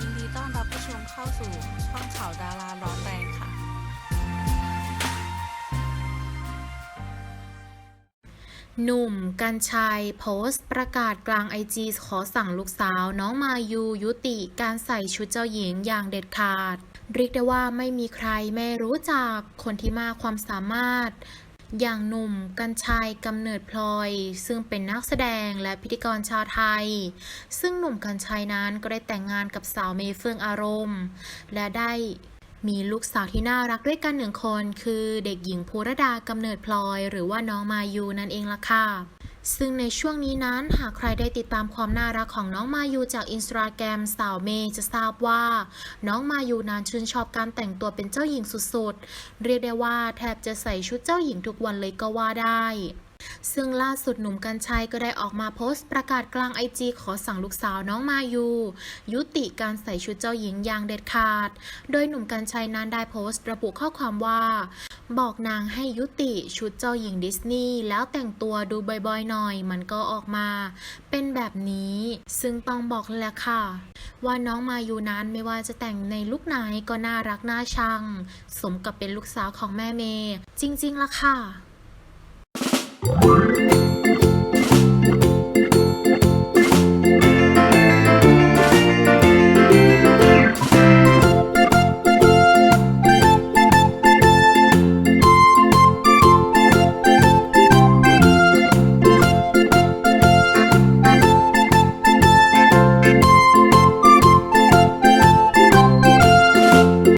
ยินดีต้อนรับผู้ชมเข้าสู่ช่องข่าวดาราร้อนแรงค่ะ หนุ่มกัญชัยโพสต์ประกาศกลางไอจีขอสั่งลูกสาวน้องมายูยุติการใส่ชุดเจ้าหญิงอย่างเด็ดขาด เรียกได้ว่าไม่มีใครไม่รู้จักคนที่มากความสามารถ อย่างหนุ่มกัญชัยกำเนิดพลอย ซึ่งเป็นนักแสดงและพิธีกรชาวไทย ซึ่งหนุ่มกัญชัยนั้นก็ได้แต่งงานกับสาวเมเฟื่องอารมณ์ และได้มีลูกสาวที่น่ารักด้วยกันหนึ่งคน คือเด็กหญิงภูรดากำเนิดพลอย หรือว่าน้องมายูนั่นเองล่ะค่ะ ซึ่งในช่วงนี้นั้นหากใครได้ติดตามความน่ารักของน้องมายูจากอินสตาแกรมสาวเมย์จะทราบว่า น้องมายูนั้นชื่นชอบการแต่งตัวเป็นเจ้าหญิงสุดๆ เรียกได้ว่าแทบจะใส่ชุดเจ้าหญิงทุกวันเลยก็ว่าได้ซึ่งล่าสุดหนุ่มกัญชัยก็ได้ออกมาโพสต์ประกาศกลางไอจีขอสั่งลูกสาวน้องมายู ยุติการใส่ชุดเจ้าหญิงอย่างเด็ดขาด โดยหนุ่มกัญชัยนั้นได้โพสต์ระบุข้อความว่า บอกนางให้ยุติชุดเจ้าหญิงดิสนีย์แล้วแต่งตัวดูบ่อยๆหน่อยมันก็ออกมา เป็นแบบนี้ซึ่งต้องบอกเลยแหละค่ะ ว่าน้องมายูนั้นไม่ว่าจะแต่งในลุคไหนก็น่ารักน่าชัง สมกับเป็นลูกสาวของแม่เมย์จริงๆล่ะค่ะ